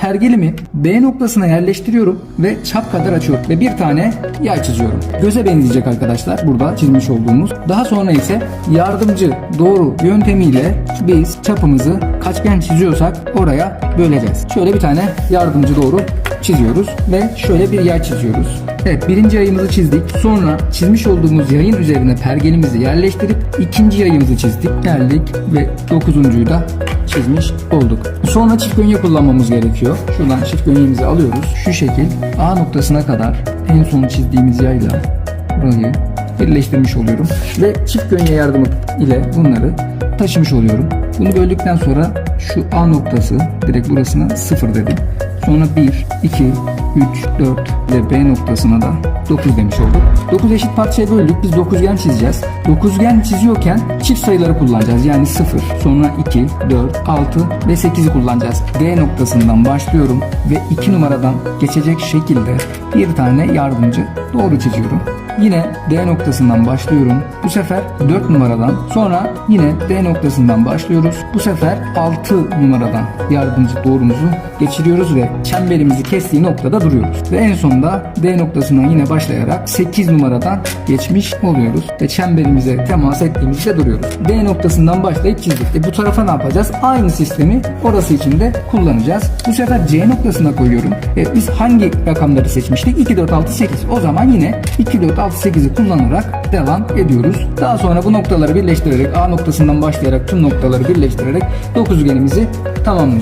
Pergelimi B noktasına yerleştiriyorum ve çap kadar açıyorum ve bir tane yay çiziyorum. Göze benzeyecek arkadaşlar burada çizmiş olduğumuz. Daha sonra ise yardımcı doğru yöntemiyle biz çapımızı kaçgen çiziyorsak oraya böleceğiz. Şöyle bir tane yardımcı doğru çiziyoruz ve şöyle bir yay çiziyoruz. Evet birinci yayımızı çizdik. Sonra çizmiş olduğumuz yayın üzerine pergelimizi yerleştirip ikinci yayımızı çizdik. Geldik ve dokuzuncuyu da çizmiş olduk. Sonra çift gönye kullanmamız gerekiyor. Şuradan çift gönyemizi alıyoruz. Şu şekil A noktasına kadar en son çizdiğimiz yayla burayı birleştirmiş oluyorum. Ve çift gönye yardımı ile bunları taşımış oluyorum. Bunu böldükten sonra şu A noktası direkt burasına 0 dedim. Sonra 1, 2, 3, 4 ve B noktasına da 9 demiş olduk. 9 eşit parçaya böldük. Biz dokuzgen çizeceğiz. Dokuzgen çiziyorken çift sayıları kullanacağız. Yani 0, sonra 2, 4, 6 ve 8'i kullanacağız. D noktasından başlıyorum ve 2 numaradan geçecek şekilde bir tane yardımcı doğru çiziyorum. Yine D noktasından başlıyorum. Bu sefer 4 numaradan sonra yine D noktasından başlıyoruz. Bu sefer 6 numaradan yardımcı doğrumuzu geçiriyoruz ve çemberimizi kestiği noktada duruyoruz. Ve en sonunda D noktasına yine başlayarak 8 numaradan geçmiş oluyoruz. Ve çemberimize temas ettiğimizde duruyoruz. D noktasından başlayıp çizdik. E bu tarafa ne yapacağız? Aynı sistemi orası için de kullanacağız. Bu sefer C noktasına koyuyorum. E biz hangi rakamları seçmiştik? 2, 4, 6, 8. O zaman yine 2, 4, 6, 8'i kullanarak devam ediyoruz. Daha sonra bu noktaları birleştirerek A noktasından başlayarak tüm noktaları birleştirerek dokuzgenimizi tamamlayacağız.